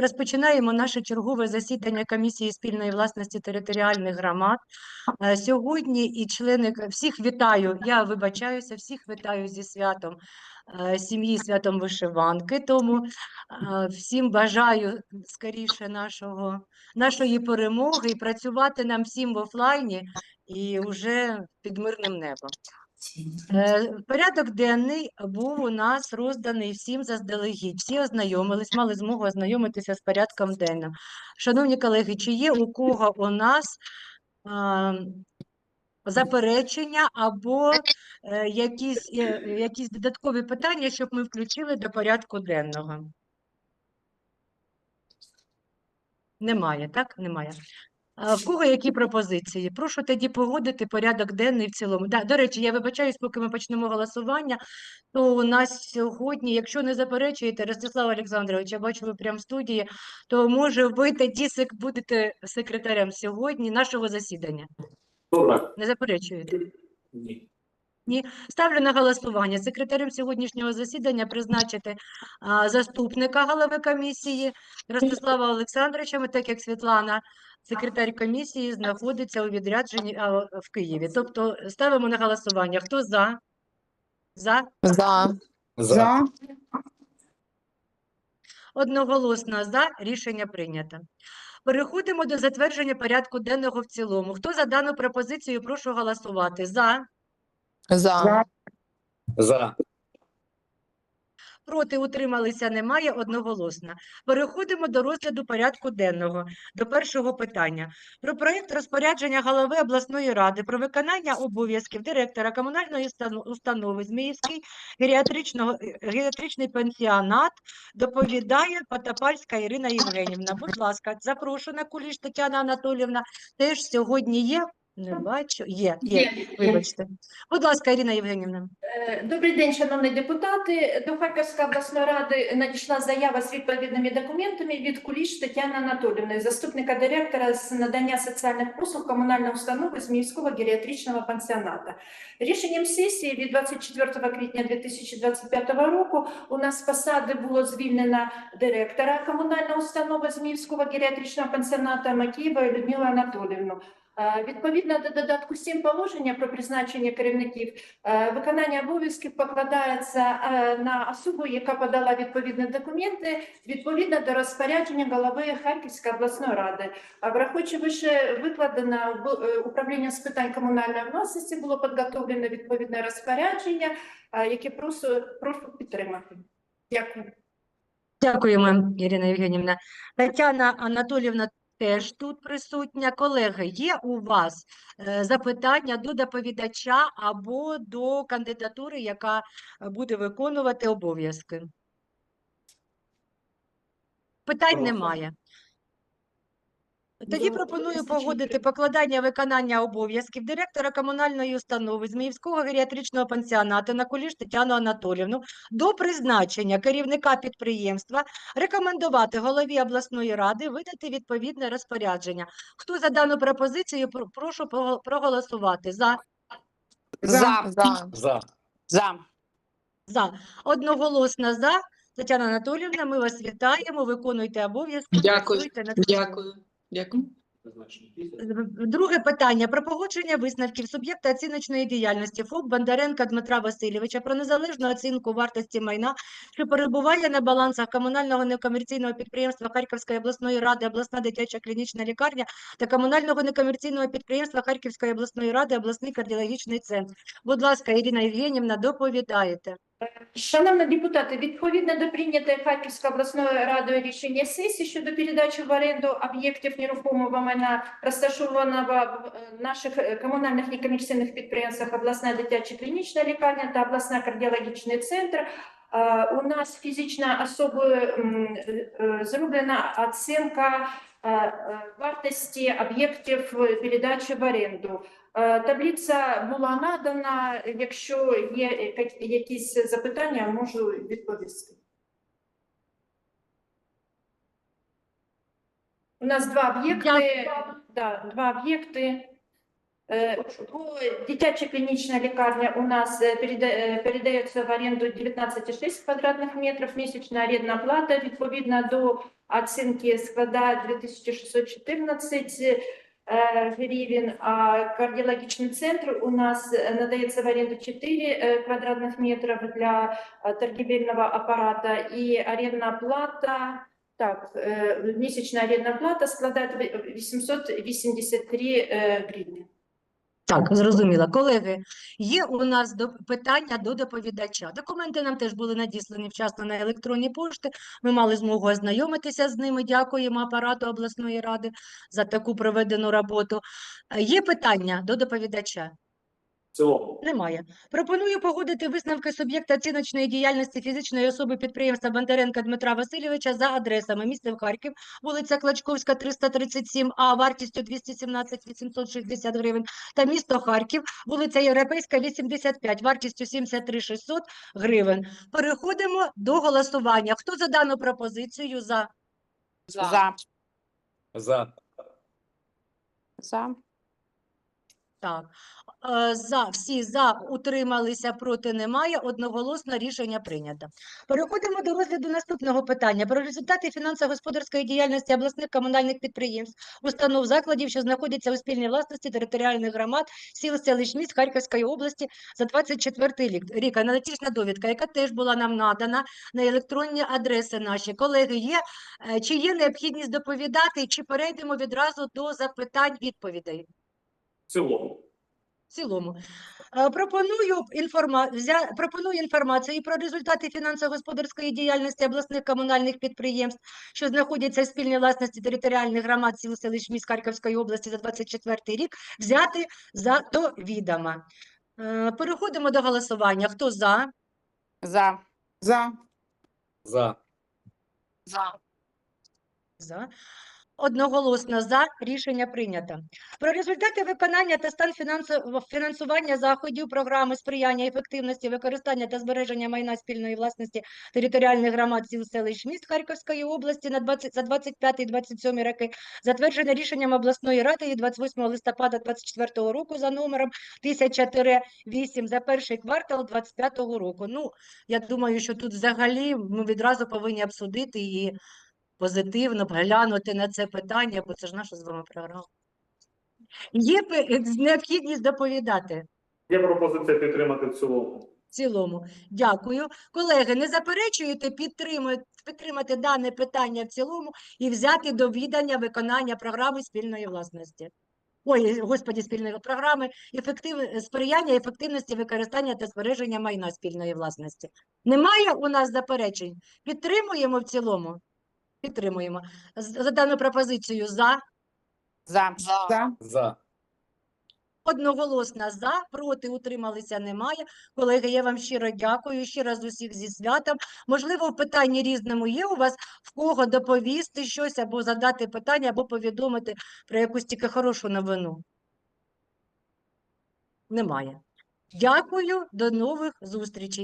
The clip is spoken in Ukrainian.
розпочинаємо наше чергове засідання комісії спільної власності територіальних громад. Е, Сьогодні і члени всіх вітаю. Я вибачаюся, всіх вітаю зі святом е, сім'ї, святом вишиванки. Тому е, всім бажаю скоріше нашого, нашої перемоги і працювати нам всім в офлайні і вже під мирним небом. Е, Порядок денний був у нас розданий всім заздалегідь. Всі ознайомились, мали змогу ознайомитися з порядком денним. Шановні колеги, чи є у кого у нас а, заперечення або е, якісь, е, якісь додаткові питання, щоб ми включили до порядку денного? Немає, так? Немає. В кого які пропозиції? Прошу тоді погодити порядок денний в цілому. Да, до речі, я вибачаюсь, поки ми почнемо голосування, то у нас сьогодні, якщо не заперечуєте, Ростислав Олександрович, я бачу, ви прямо в студії, то може ви тоді сек- будете секретарем сьогодні нашого засідання. Добре. Не заперечуєте? Ні. Ставлю на голосування. Секретарем сьогоднішнього засідання призначити а, заступника голови комісії Ростислава Олександровича, так як Світлана, секретар комісії, знаходиться у відрядженні а, в Києві. Тобто ставимо на голосування. Хто за? За? За. За. Одноголосно за. Рішення прийнято. Переходимо до затвердження порядку денного в цілому. Хто за дану пропозицію, прошу голосувати. За? За. За. Проти утрималися немає одноголосно. Переходимо до розгляду порядку денного, до першого питання. Про проєкт розпорядження голови обласної ради про виконання обов'язків директора комунальної установи Зміївський геріатричного, геріатричний пенсіонат доповідає Потапальська Ірина Євгенівна. Будь ласка, запрошена Куліш Тетяна Анатолівна. Теж сьогодні є? Не бачу. Є, є. Є. Вибачте. Будь ласка, Ірина Євгенівна. Е, Добрий день, шановні депутати. До Харківської обласної ради надійшла заява з відповідними документами від Куліш Тетяни Анатолівни, заступника директора з надання соціальних послуг комунальної установи Зміївського геріатричного пансіоната. Рішенням сесії від 24 квітня 2025 року у нас з посади було звільнено директора комунальної установи Зміївського геріатричного пансіоната Макієва Людмилу Анатолівну. Е, Відповідно до додатку 7 положення про призначення керівників Е, Виконання обов'язків покладається е, на особу, яка подала відповідні документи відповідно до розпорядження голови Харківської обласної ради. Враховуючи вище викладено управління з питань комунальної власності було підготовлено відповідне розпорядження, яке прошу, прошу підтримати. Дякую. Дякуємо, Ірина Євгенівна. Тетяна Анатолівна теж тут присутня. Колеги, є у вас е, запитання до доповідача або до кандидатури, яка е, буде виконувати обов'язки? Питань немає. Тоді Ну, пропоную погодити покладання виконання обов'язків директора комунальної установи Зміївського геріатричного пансіонату на Куліш Тетяну Анатолівну до призначення керівника підприємства рекомендувати голові обласної ради видати відповідне розпорядження. Хто за дану пропозицію, пр- прошу пого- проголосувати. За. За. За. За. За. За. Одноголосно за. Тетяна Анатолівна, ми вас вітаємо, виконуйте обов'язки, Дякую. працюйте над цим. Дякую. Дякую. Друге питання про погодження висновків суб'єкта оціночної діяльності ФОП Бондаренка Дмитра Васильовича про незалежну оцінку вартості майна, що перебуває на балансах комунального некомерційного підприємства Харківської обласної ради, обласна дитяча клінічна лікарня та комунального некомерційного підприємства Харківської обласної ради, обласний кардіологічний центр. Будь ласка, Ірина Євгенівна, доповідаєте. Шановні депутати, відповідно до прийнятої Харківською обласною радою рішення сесії щодо передачі в оренду об'єктів нерухомого майна, розташованого в е, наших е, комунальних некомерційних підприємствах обласна дитяча клінічна лікарня та обласна кардіологічний центр. е, У нас фізична е, зроблена оцінка вартості об'єктів передачі в оренду. Е, Таблиця була надана. Якщо є якісь запитання, можу відповісти. У нас два об'єкти. Да, два об'єкти. Е, Дитяча клінічна лікарня у нас е, передається в оренду 19,6 квадратних метрів, місячна орендна плата відповідно до оцінки складають 2614 е, гривень, а кардіологічний центр у нас е, надається в оренду 4 е, квадратних метрів для е, торгівельного апарата і орендна плата, так, е, місячна орендна плата складає ві- 883 е, гривні. Так, зрозуміла. Колеги, є у нас до питання до доповідача. Документи нам теж були надіслані вчасно на електронні пошти. Ми мали змогу ознайомитися з ними. Дякуємо апарату обласної ради за таку проведену роботу. Е, Є питання до доповідача? В цілому. Немає. Пропоную погодити висновки суб'єкта оціночної діяльності фізичної особи підприємства Бондаренка Дмитра Васильовича за адресами місто Харків, вулиця Клочковська, 337 А, вартістю 217 860 гривень, та місто Харків, вулиця Європейська, 85, вартістю 73 600 гривень. Переходимо до голосування. Хто за дану пропозицію? За. За. За. За. Так. Е, За, всі за, утрималися, проти немає. Одноголосно рішення прийнято. Переходимо до розгляду наступного питання. Про результати фінансово-господарської діяльності обласних комунальних підприємств, установ закладів, що знаходяться у спільній власності територіальних громад, сіл, селищ, міст Харківської області за 24 рік. Рік аналітична довідка, яка теж була нам надана на електронні адреси наші. Колеги, є, е, чи є необхідність доповідати, чи перейдемо відразу до запитань відповідей? Цілому. В цілому. Е, Пропоную, інформа... взя... Пропоную інформацію про результати фінансово-господарської діяльності обласних комунальних підприємств, що знаходяться в спільній власності територіальних громад сіл селищ міст Харківської області за 24 рік, взяти за до відома. Е, Переходимо до голосування. Хто за? За. За. За. За. За. Одноголосно за рішення прийнято. Про результати виконання та стан фінансування заходів програми сприяння ефективності використання та збереження майна спільної власності територіальних громад сіл селищ міст Харківської області на 20, за 25-27 роки, затверджене рішенням обласної ради від 28 листопада 24 року за номером 1004-8 за перший квартал 25 року. Ну, я думаю, що тут взагалі ми відразу повинні обсудити і позитивно глянути на це питання, бо це ж наша з вами програма. Є е, необхідність доповідати Є пропозиція підтримати в цілому. в цілому. Дякую. Колеги, не заперечуєте підтримати, підтримати дане питання в цілому і взяти до відання виконання програми спільної власності. Ой, господі, спільної програми ефектив... сприяння ефективності використання та збереження майна спільної власності. Немає у нас заперечень? Підтримуємо в цілому? Підтримуємо. За дану пропозицію за. За. За. За. Одноголосно за, проти утрималися немає. Колеги, я вам щиро дякую, ще раз усіх зі святом. Можливо, в питанні різному є у вас в кого доповісти щось, або задати питання, або повідомити про якусь тільки хорошу новину. Немає. Дякую, до нових зустрічей.